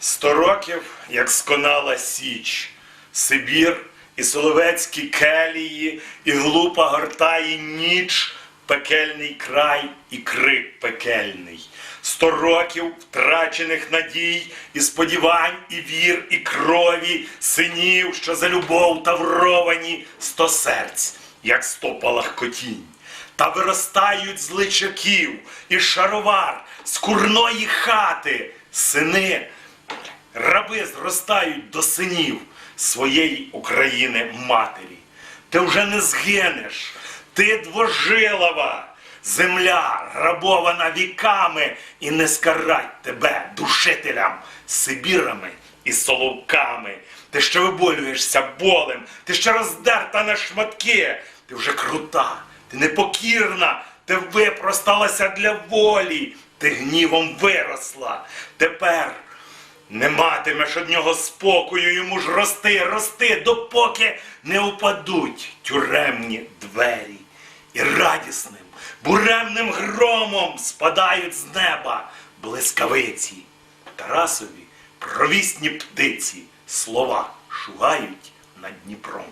Сто років, як сконала Січ, Сибір і Соловецькі келії, і глупа гортає ніч, пекельний край і крик пекельний. Сто років втрачених надій, і сподівань, і вір, і крові, синів, що за любов тавровані, сто серць, як сто палахкотінь. Та виростають з личаків і шаровар з курної хати, сини, раби зростають до синів своєї України матері. Ти вже не згинеш, ти двожилова, земля, рабована віками, і не скарать тебе душителям, сибірами і соловками. Ти ще виболюєшся болем, ти ще роздерта на шматки, ти вже крута, ти непокірна, ти випросталася для волі, ти гнівом виросла. Тепер не матимеш од нього спокою, йому ж рости, рости, допоки не упадуть тюремні двері. І радісним, буремним громом спадають з неба блискавиці. Тарасові провісні птиці слова шугають над Дніпром.